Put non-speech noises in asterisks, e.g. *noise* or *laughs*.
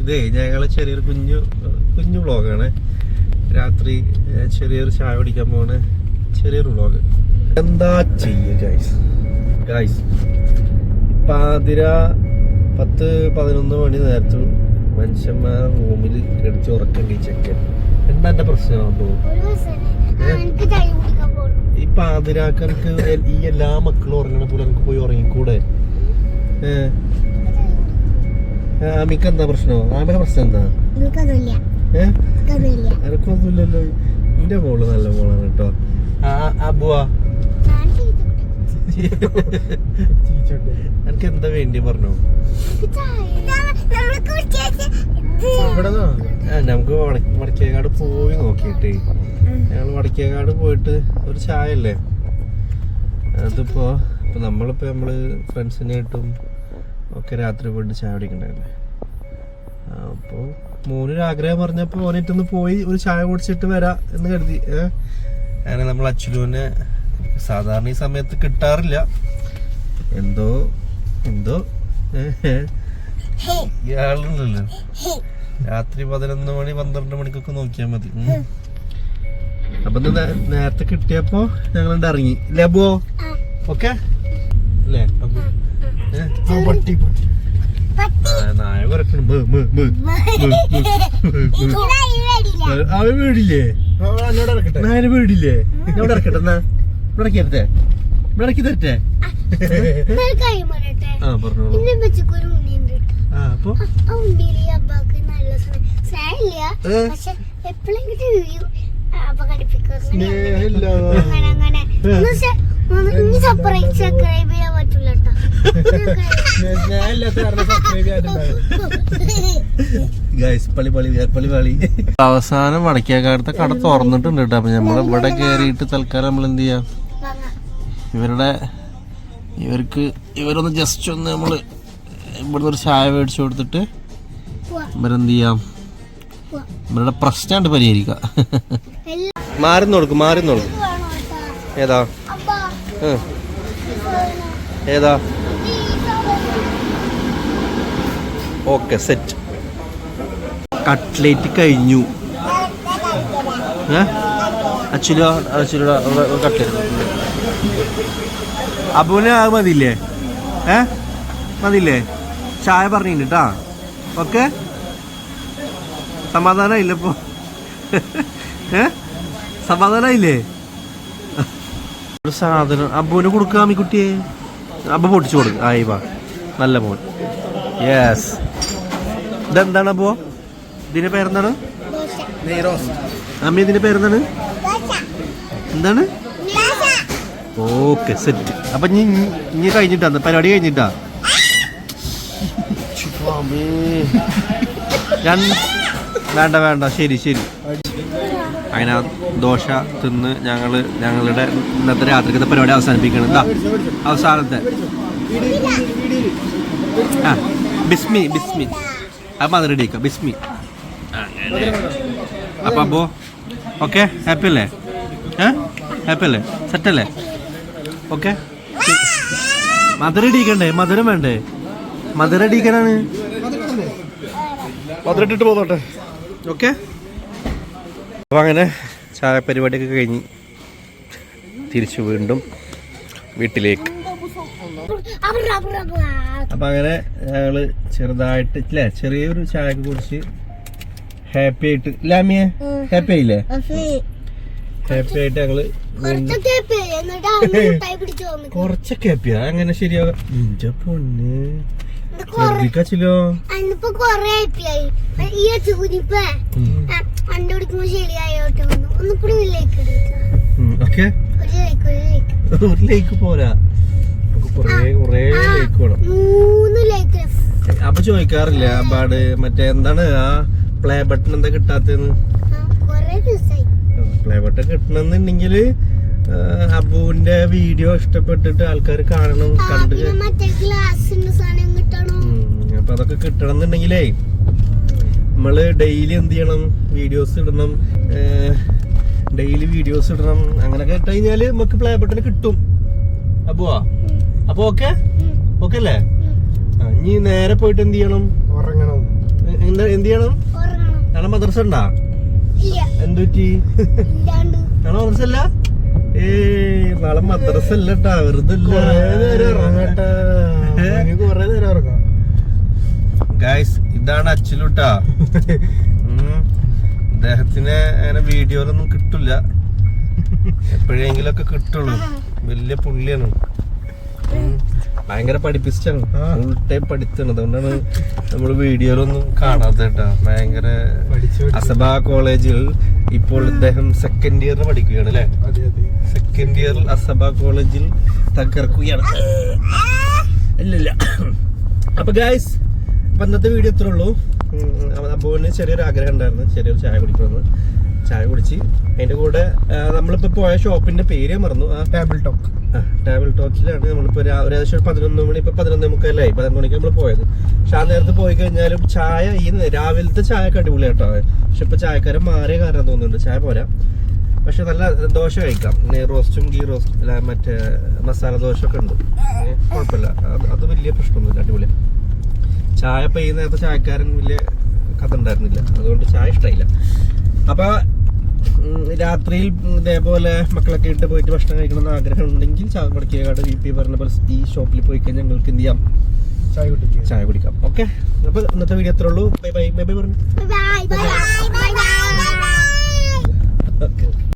ഇതേ ഞങ്ങളെ ചെറിയൊരു കുഞ്ഞു കുഞ്ഞു വ്ളോഗാണ്. രാത്രി ചെറിയൊരു ചായ കുടിക്കാൻ പോണ്. ചെറിയൊരു വ്ളോഗ്. എന്താ ചെയ്യ ഗൈസ് ഗൈസ് പാതിര പത്ത് പതിനൊന്ന് മണി നേരത്തു മനുഷ്യന്മാർ റൂമിൽ കിടച്ച് ഉറക്കണ്ടി ചെക്കൻ. എന്താ എന്റെ പ്രശ്നം? ഈ പാതിരാക്ക് ഈ എല്ലാ മക്കളും ഉറങ്ങണ പോലെ എനിക്ക് പോയി ഉറങ്ങിക്കൂടെ? ആമിക്ക് എന്താ പ്രശ്നോ? ആമിയുടെ പ്രശ്നം എന്താ? എനക്കൊന്നുമില്ലല്ലോ. എന്റെ മോൾ നല്ല മോളാണ് കേട്ടോ. ആ അബുവാ ഞാൻ *laughs* ചീത്ത കുട്ടി. എനിക്ക് എന്താ വേണ്ടി പറഞ്ഞോ എനിക്ക് ചായ നമ്മൾ കുടിച്ചേച്ച് ഇവിടെ ആ നമുക്ക് വട- വടക്കേക്കാട് പോയി നോക്കിയിട്ടേ. ഞങ്ങൾ വടക്കേക്കാട് പോയിട്ട് ഒരു ചായ അല്ലേ അതിപ്പോ ഇപ്പൊ നമ്മളിപ്പോ നമ്മൾ ഫ്രണ്ട്സിനായിട്ടും ഒക്കെ രാത്രി പോയിട്ട് ചായ കുടിക്കണ്ടല്ലേ അപ്പോൾ മോനൊരു ആഗ്രഹം പറഞ്ഞപ്പോൾ മോനിട്ടൊന്ന് പോയി ഒരു ചായ കുടിച്ചിട്ട് വരാം എന്ന് കരുതി. ഏഹ് അങ്ങനെ നമ്മൾ അച്ഛനുവിനെ സാധാരണ ഈ സമയത്ത് കിട്ടാറില്ല. എന്തോ എന്തോ ഇയാളുണ്ടല്ലോ. രാത്രി പതിനൊന്ന് മണി പന്ത്രണ്ട് മണിക്കൊക്കെ നോക്കിയാൽ മതി. അപ്പൊ നേരത്തെ കിട്ടിയപ്പോ ഞങ്ങൾ ഇറങ്ങി. ലബോ ഓക്കെ? അല്ലേ? പട്ടി പൊട്ടി. നായ ബ്. അവൻ വീടില്ലേ ഇവിടെ ഇറക്കട്ടെ. എന്നാ? ഇവിടെ ഇറക്കി തരട്ടെ? ഇവിടെ ഇറക്കി തരട്ടെ? ആ പറഞ്ഞോളൂ. ആ അപ്പൊ? അവസാനം വടക്കേക്കാടത്തെ കട തുറന്നിട്ടുണ്ട് കേട്ടോ. അപ്പൊ നമ്മൾ ഇവിടെ കേറിയിട്ട് തൽക്കാലം നമ്മൾ എന്ത് ചെയ്യാം. ഇവരുടെ ഇവർക്ക് ഇവരൊന്ന് ജസ്റ്റ് ഒന്ന് നമ്മൾ ഇവിടുന്ന് ഒരു ചായ മേടിച്ചു കൊടുത്തിട്ട്. ഇവരെന്ത് ചെയ്യാം. ഇവരുടെ പ്രശ്നമായിട്ട് പരിഹരിക്കുക മാറുന്നു മാറി മാറുന്നു കേട്ടോ. ഏതാ. ഏതാ? ഓക്കെ സെറ്റ് കട്ട്ലേറ്റ് കഴിഞ്ഞു. അച്ചുല അച്ചുല കട്ട്ലേറ്റ് അബുവിന് അത് മതിയില്ലേ? ഏ? മതിയില്ലേ? ചായ പറഞ്ഞിട്ടുണ്ട് കേട്ടാ. ഓക്കെ? സമാധാനമായില്ലേ ഇപ്പൊ? ഏ? സമാധാനമായില്ലേ ഒരു സാധനം. അബുവിന് കൊടുക്കാം ഈ കുട്ടിയെ. അബ്ബ പൊട്ടിച്ചു കൊടുക്കും. ആയി വാ. നല്ല മോൻ. യെസ് ഇതെന്താണ് അബ്ബോ ഇതിന്റെ പേരെന്താണ്? അമ്മ ഇതിന്റെ പേരെന്താണ്. എന്താണ്. ഓക്കെ സെറ്റ് അപ്പൊ ഇനി ഇനി കഴിഞ്ഞിട്ടാ? പരിപാടി കഴിഞ്ഞിട്ടാ? വേണ്ട വേണ്ട. ശരി ശരി. അങ്ങനെ ദോശ തിന്ന് ഞങ്ങൾ ഞങ്ങളുടെ ഇന്നത്തെ രാത്രിക്കത്തെ പരിപാടി അവസാനിപ്പിക്കണം എന്താ അവസാനത്തെ. ആ ബിസ്മി ബിസ്മി. അത് റെഡി ആക്കാം. ബിസ്മി. അങ്ങനെ. അപ്പം അപ്പോ ഓക്കെ ഹാപ്പി അല്ലേ? ഏ? ഹാപ്പി അല്ലേ? സെറ്റ് അല്ലേ? ഓക്കെ മധുര അടിക്കണ്ടേ മധുരം വേണ്ടേ? മധുര ഇടിക്കാനാണ് മധുരം പോകട്ടെ പോന്നോട്ടെ. ഓക്കെ. അപ്പം അങ്ങനെ ചായ പരിപാടിയൊക്കെ കഴിഞ്ഞ് തിരിച്ചു വീണ്ടും വീട്ടിലേക്ക്. അപ്പം. അങ്ങനെ ഞങ്ങൾ ചെറുതായിട്ട് ഇല്ലേ ചെറിയൊരു ചായ കുടിച്ച് ഹാപ്പി ആയിട്ട് ലാമിയെ ഉം. ഹാപ്പി ആയില്ലേ? അഫേ, ഹാപ്പി ആയിട്ട് ഞങ്ങൾ കുറച്ചൊക്കെ ഹാപ്പിയാ അങ്ങനെ ശരിയാകാം പൊണ്ണ് ശ്രദ്ധിക്കച്ചില്ലോ. അന്നിപ്പോ കൊറേ ആയിപ്പോയി. ഈ ചൂനിപ്പേ കണ്ടുപിടിക്കുമ്പോ ശരിയായോട്ട് വന്നു. ഒന്ന് കൂടി ലൈക്ക് ഓക്കെ. ഒരു ലൈക്ക് പോരാ. അപ്പൊ ചോദിക്കാറില്ല അപ്പാട് മറ്റേ എന്താണ് ആ പ്ലേ ബട്ടൺ എന്താ കിട്ടാത്തെന്ന് പ്ലേ ബട്ടൺ കിട്ടണമെന്നുണ്ടെങ്കിൽ അബുവിന്റെ വീഡിയോ ഇഷ്ടപ്പെട്ടിട്ട് ആൾക്കാർ കാണണം കണ്ട് അപ്പൊ അതൊക്കെ കിട്ടണം എന്നുണ്ടെങ്കിലേ നമ്മൾ ഡെയിലി എന്ത് ചെയ്യണം? വീഡിയോസ് ഇടണം. ഡെയിലി വീഡിയോസ് ഇടണം. അങ്ങനെയൊക്കെ ഇട്ട് കഴിഞ്ഞാൽ നമുക്ക് പ്ലേ ബട്ടൺ കിട്ടും. അപ്പോ അപ്പൊ ഓക്കെ ഓക്കെ അല്ലേ. ഇനി നേരെ പോയിട്ട് എന്ത് ചെയ്യണം? ഉറങ്ങണം. എന്താ എന്ത് ചെയ്യണം? ഉറങ്ങണം. നാളെ മദ്രസ ഉണ്ടാ? ഇല്ല. എന്ത് പറ്റി? നാളെ മദ്രസ അല്ല ഏ നാളെ മദ്രസ അല്ല ട്ടാ വെറുതെ കൊറേ നേരം ഉറങ്ങട്ടെ കൊറേ നേരം ഉറങ്ങാം ഗായ്സ് ഇതാണ് അച്ചിലുട്ടാ. *laughs* അദ്ദേഹത്തിന് അങ്ങനെ വീഡിയോയിലൊന്നും കിട്ടില്ല എപ്പോഴെങ്കിലൊക്കെ കിട്ടുള്ളൂ. വലിയ പുള്ളിയാണ്. ഭയങ്കര പഠിപ്പിച്ചാണ്. ഫുൾ ടൈം പഠിത്തണം അതുകൊണ്ടാണ് നമ്മൾ വീഡിയോയിലൊന്നും കാണാത്ത കേട്ടാ. ഭയങ്കര. അസബ കോളേജിൽ ഇപ്പോൾ ഇദ്ദേഹം സെക്കൻഡ് ഇയറിൽ പഠിക്കുകയാണ് അല്ലേ? അതെ അതെ. സെക്കൻഡ് ഇയറിൽ അസബ കോളേജിൽ തകർക്കുകയാണ്. ഇല്ലില്ല അപ്പൊ ഗായ്സ് അപ്പൊ ഇന്നത്തെ വീഡിയോ ഇത്രേ ഉള്ളൂ. അബുവിന് ചെറിയൊരു ആഗ്രഹം ഉണ്ടായിരുന്നു. ചെറിയൊരു ചായ കുടിക്കണമെന്ന്. ചായ കുടിച്ച് അതിന്റെ കൂടെ നമ്മളിപ്പോ പോയ ഷോപ്പിന്റെ പേര് മറന്നു. ആ ടേബിൾ ടോക്ക് ടേബിൾ ടോക്കിലാണ് നമ്മളിപ്പോ ഒരു ഏകദേശം ഒരു പതിനൊന്ന് മണി ഇപ്പൊ പതിനൊന്ന് മുക്കാലായി. പതിനൊന്ന് മണിക്ക് നമ്മൾ പോയത്. പക്ഷെ ആ നേരത്ത് പോയി കഴിഞ്ഞാലും ചായ ഈ രാവിലത്തെ ചായ ഒക്കെ അടിപൊളിയാട്ടോ പക്ഷെ ഇപ്പൊ ചായക്കാരൻ മാറിയ കാരണം തോന്നുന്നുണ്ട്. ചായ പോരാ. പക്ഷെ നല്ല ദോശ കഴിക്കാം. റോസ്റ്റും ഗീ റോസ്റ്റും മറ്റേ മസാല ദോശ ഒക്കെ ഉണ്ട്. കുഴപ്പമില്ല. അത് അത് വലിയ പ്രശ്നമൊന്നുമില്ല. അടിപൊളിയാണ് ചായ പെയ്യുന്ന ഈ നേരത്തെ ചായക്കാരൻ വലിയ കഥ ഉണ്ടായിരുന്നില്ല. അതുകൊണ്ട് ചായ ഇഷ്ടമായില്ല അപ്പൊ രാത്രിയിൽ ഇതേപോലെ മക്കളൊക്കെ ഇട്ട് പോയിട്ട് ഭക്ഷണം കഴിക്കണം എന്ന് ആഗ്രഹം ഉണ്ടെങ്കിൽ ചാവടക്കേക്കാട് വി പി പറഞ്ഞ പോലെ ഈ ഷോപ്പിൽ പോയി കഴിഞ്ഞാൽ ഞങ്ങൾക്ക് എന്ത് ചെയ്യാം? ചായ കുടിക്കാം. ചായ കുടിക്കാം. ഓക്കെ. അപ്പൊ ഇന്നത്തെ വീഡിയോ എത്ര ഉള്ളൂ. ബൈ ബൈ ബൈ ബൈ പറഞ്ഞു. Bye bye bye